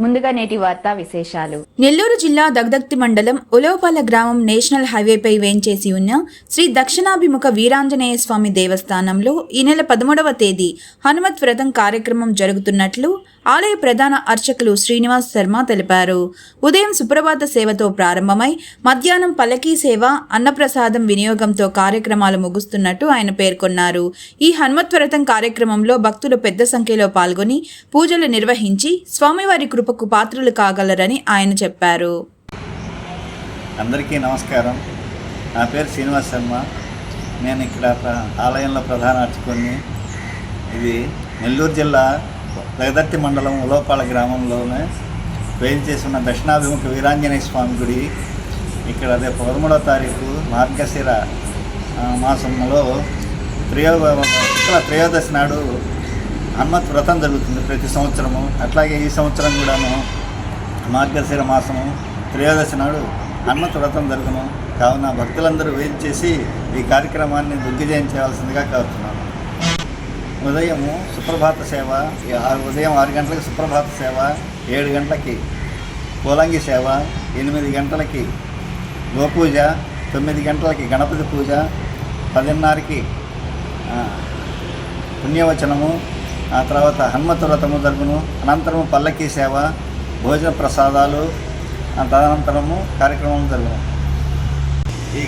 ముందుగా నేటి వార్తా విశేషాలు. నెల్లూరు జిల్లా దగ్దక్తి మండలం ఉలవపాల గ్రామం నేషనల్ హైవేపై వేంచేసి ఉన్న శ్రీ దక్షిణాభిముఖ వీరాంజనేయ స్వామి దేవస్థానంలో ఈ నెల పదమూడవ తేదీ హనుమత్ వ్రతం కార్యక్రమం జరుగుతున్నట్లు ఆలయ ప్రధాన అర్చకులు శ్రీనివాస్ శర్మ తెలిపారు. ఉదయం సుప్రభాత సేవతో ప్రారంభమై మధ్యాహ్నం పలకీ సేవ అన్నప్రసాదం వినియోగంతో కార్యక్రమాలు ముగుస్తున్నట్టు ఆయన పేర్కొన్నారు. ఈ హనుమత్ వ్రతం కార్యక్రమంలో భక్తులు పెద్ద సంఖ్యలో పాల్గొని పూజలు నిర్వహించి స్వామివారి కృపకు పాత్రలు కాగలరని ఆయన చెప్పారు. అందరికీ నమస్కారం. నా పేరు శ్రీనివాస్ శర్మ. నేను ఇక్కడ ప్ర- ఆలయంలో ప్రధాన అర్చకుని ఇది నెల్లూరు జిల్లా లగదర్తి మండలం ఉలోపాల గ్రామంలోనే వేయించేసి ఉన్న దక్షిణాభిముఖ వీరాంజనేయ స్వామి గుడి. ఇక్కడ రేపు పదమూడవ తారీఖు మార్గశిర మాసంలో త్రయోద శుక్ల త్రయోదశి నాడు హనుమత్ వ్రతం జరుగుతుంది ప్రతి సంవత్సరము. అట్లాగే ఈ సంవత్సరం కూడాను మార్గశిర మాసము త్రయోదశి నాడు హనుమత్ వ్రతం జరుగును. కావున భక్తులందరూ వెయిట్ చేసి ఈ కార్యక్రమాన్ని దిగ్విజయం చేయాల్సిందిగా కోరుతున్నాను. ఉదయము సుప్రభాత సేవ ఆరు- ఉదయం ఆరు గంటలకు సుప్రభాత సేవ ఏడు గంటలకి కోలంగి సేవ ఎనిమిది గంటలకి గోపూజ తొమ్మిది గంటలకి గణపతి పూజ పదిన్నరకి పుణ్యవచనము ఆ తర్వాత హనుమత్ వ్రతము జరుగును. అనంతరము పల్లకీ సేవ భోజన ప్రసాదాలు తదనంతరము కార్యక్రమం జరుగును. ఈ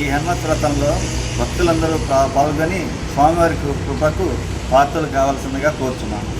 ఈ హనుమత్ వ్రతంలో భక్తులందరూ పాల్గొని స్వామివారి కృపకు పాత్రలు కావాల్సిందిగా కోరుచున్నాను.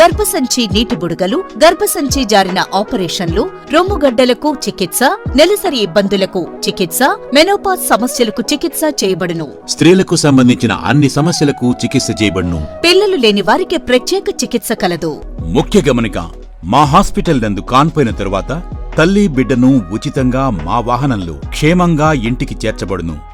గర్భసంచి నీటి బుడగలు గర్భసంచి జారిన ఆపరేషన్లు రొమ్ముగడ్డలకు చికిత్స నెలసరి ఇబ్బందులకు చికిత్స మెనోపాజ్ సమస్యలకు చికిత్స చేయబడును. స్త్రీలకు సంబంధించిన అన్ని సమస్యలకు చికిత్స చేయబడును. పిల్లలు లేని వారికి ప్రత్యేక చికిత్స కలదు. ముఖ్య గమనిక మా హాస్పిటల్ నందు కాన్పోయిన తరువాత తల్లి బిడ్డను ఉచితంగా మా వాహనంలో క్షేమంగా ఇంటికి చేర్చబడును.